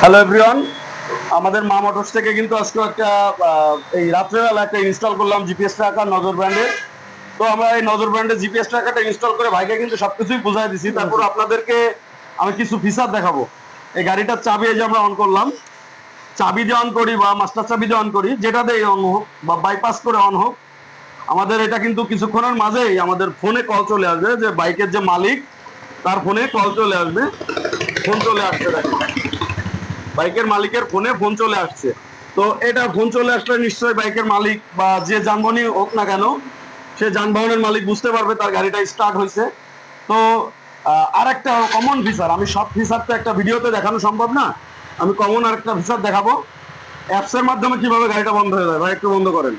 Hello everyone আমাদের মা motors থেকে কিন্তু আজকে একটা এই রাত্রেবেলা একটা ইনস্টল করলাম জিপিএস ট্র্যাকার নজর ব্র্যান্ডের তো আমরা এই নজর ব্র্যান্ডের জিপিএস ট্র্যাকারটা ইনস্টল করে ভাইকে কিন্তু সবকিছুই বুঝাই দিছি। তারপর আপনাদেরকে আমি কিছু ফিচার দেখাবো। এই গাড়িটার চাবি এই যে আমরা অন করলাম। চাবি দিয়ে অন করি বা মাস্টার চাবি দিয়ে অন করি যেটা দিয়ে অন হোক বা বাইপাস করে অন হোক আমাদের এটা কিন্তু কিছুক্ষণের মাঝেই আমাদের ফোনে কল চলে আসবে যে বাইকের যে মালিক তার ফোনে কল চলে আসবে। ফোন চলে আসছে দেখেন। বাইকের মালিকের ফোনে ফোন চলে আসছে। তো এটা ফোন চলে আসলে নিশ্চয়ই বাইকের মালিক বা যে যানবাহনই হোক না কেন সে যানবাহনের মালিক বুঝতে পারবে তার গাড়িটা স্টার্ট হয়েছে। তো আর একটা কমন ফিচার আমি সব ফিচার তো একটা ভিডিওতে দেখানো সম্ভব না আমি কমন আর একটা ফিচার দেখাবো অ্যাপসের মাধ্যমে কীভাবে গাড়িটা বন্ধ হয়ে যায় ভাই একটু বন্ধ করেন।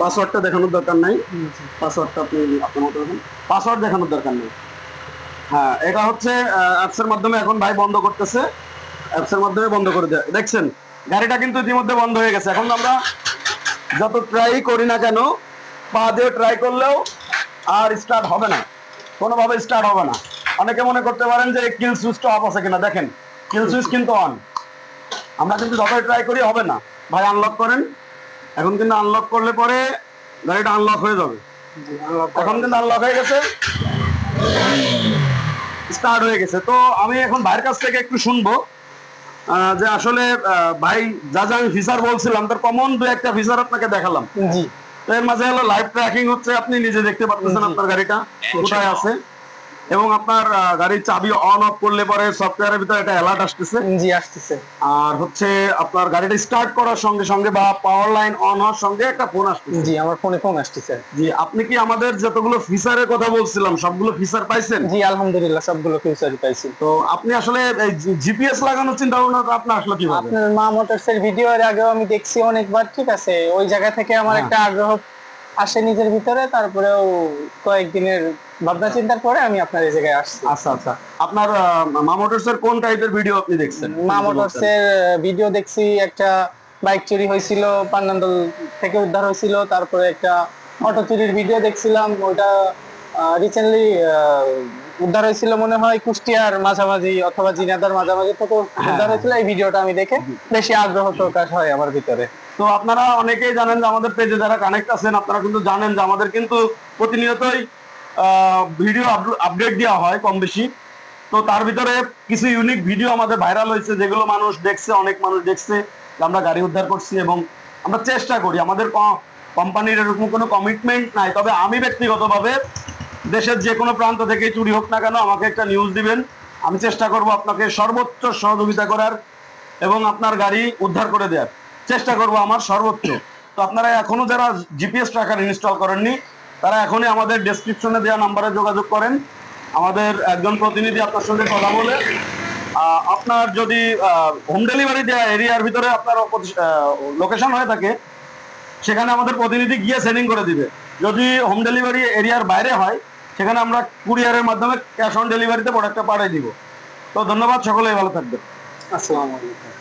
পাসওয়ার্ডটা দেখানোর দরকার নাই। পাসওয়ার্ডটা আপনি আপনার মতো পাসওয়ার্ড দেখানোর দরকার নেই। হ্যাঁ এটা হচ্ছে অ্যাপসের মাধ্যমে এখন ভাই বন্ধ করতেছে। অ্যাপসের মাধ্যমে বন্ধ করে দেয় দেখছেন গাড়িটা কিন্তু ইতিমধ্যে বন্ধ হয়ে গেছে। এখন আমরা যত ট্রাই করি না কেন পা দিয়ে ট্রাই করলেও আর স্টার্ট হবে না। কোনোভাবে স্টার্ট হবে না। অনেকে মনে করতে পারেন যে কিল সুইচটা অফ আছে কিনা। দেখেন কিল সুইচ কিন্তু অন আমরা কিন্তু যতই ট্রাই করি হবে না। ভাই আনলক করেন। এখন কিন্তু আনলক করলে পরে গাড়িটা আনলক হয়ে যাবে। এখন কিন্তু আনলক হয়ে গেছে। স্টার্ট হয়ে গেছে। তো আমি এখন ভাইয়ের কাছ থেকে একটু শুনব আহ, যে আসলে ভাই যা যা আমি ফিচার বলছিলাম তার কমন দু একটা ফিচার আপনাকে দেখালাম। জি। তো এর মাঝে হলো লাইভ ট্র্যাকিং হচ্ছে আপনি নিজে দেখতে পাচ্ছেন আপনার গাড়িটা কোথায় আছে? এবং আপনার গাড়ির চাবি অন অফ করলে পরে সফটওয়্যারের ভিতরে একটা অ্যালার্ট আসতেছে। জি আসতেছে। আর হচ্ছে আপনার গাড়িটা স্টার্ট করার সঙ্গে সঙ্গে বা পাওয়ার লাইন অন হওয়ার সঙ্গে একটা ফোন আসতেছে। জি আমার ফোনে ফোন আসতেছে। জি আপনি কি আমাদের যতগুলো ফিচারের কথা বলছিলাম সবগুলো ফিচার পাইছেন? জি আলহামদুলিল্লাহ সবগুলো ফিউচারই পাইছি। তো আপনি আসলে এই জিপিএস লাগানোর চিন্তা ভাবনাটা আপনার আসলে কীভাবে? আপনার মা মোটরস এর ভিডিও এর আগেও আমি দেখছি অনেকবার ঠিক আছে? ওই জায়গা থেকে আমার হ্যাঁ। একটা আগ্রহ আসে নিজের ভিতরে তারপরেও কয়েকদিনের ভাবনা চিন্তার পরে আমি আপনার এই জায়গায় আসছি। আচ্ছা আচ্ছা। আপনার মা মোটরস এর কোন টাইপের ভিডিও আপনি দেখছেন? মা মোটরস এর ভিডিও দেখছি একটা বাইক চুরি হয়েছিল পান্নান্দল থেকে উদ্ধার হয়েছিল তারপরে একটা অটো চুরির ভিডিও দেখছিলাম ওটা রিসেন্টলি উদ্ধার হয়েছিল মনে হয় কুষ্টিয়ার মাঝামাঝি অথবা জিনাদার মাঝামাঝি থেকে উদ্ধার হয়েছিল। এই ভিডিওটা আমি দেখে বেশি আগ্রহ প্রকাশ হয় আমার ভিতরে। তো আপনারা অনেকেই জানেন যে আমাদের পেজে যারা কানেক্ট আছেন আপনারা কিন্তু জানেন যে আমাদের কিন্তু প্রতিনিয়তই ভিডিও আপডেট দেওয়া হয় কম বেশি। তো তার ভিতরে কিছু ইউনিক ভিডিও আমাদের ভাইরাল হয়েছে যেগুলো মানুষ দেখছে অনেক মানুষ দেখছে যে আমরা গাড়ি উদ্ধার করছি এবং আমরা চেষ্টা করি। আমাদের কোম্পানির এরকম কোনো কমিটমেন্ট নাই। তবে আমি ব্যক্তিগতভাবে দেশের যে কোনো প্রান্ত থেকে চুরি হোক না কেন আমাকে একটা নিউজ দিবেন। আমি চেষ্টা করব আপনাকে সর্বোচ্চ সহযোগিতা করার এবং আপনার গাড়ি উদ্ধার করে দেওয়ার। চেষ্টা করব আমার সর্বোচ্চ। তো আপনারা এখনও যারা জিপিএস ট্র্যাকার ইনস্টল করেননি, তারা এখনই আমাদের ডেসক্রিপশনে দেওয়া নাম্বারে যোগাযোগ করেন। আমাদের একজন প্রতিনিধি আপনার সঙ্গে কথা বলে। আপনার যদি হোম ডেলিভারি দেওয়া এরিয়ার ভিতরে আপনার লোকেশন হয়ে থাকে, সেখানে আমাদের প্রতিনিধি গিয়ে সেটিং করে দিবে। যদি হোম ডেলিভারি এরিয়ার বাইরে হয় সেখানে আমরা কুরিয়ারের মাধ্যমে ক্যাশ অন ডেলিভারিতে প্রোডাক্টটা পাঠিয়ে দিব। তো ধন্যবাদ, সকলেই ভালো থাকবেন। আসসালামু আলাইকুম।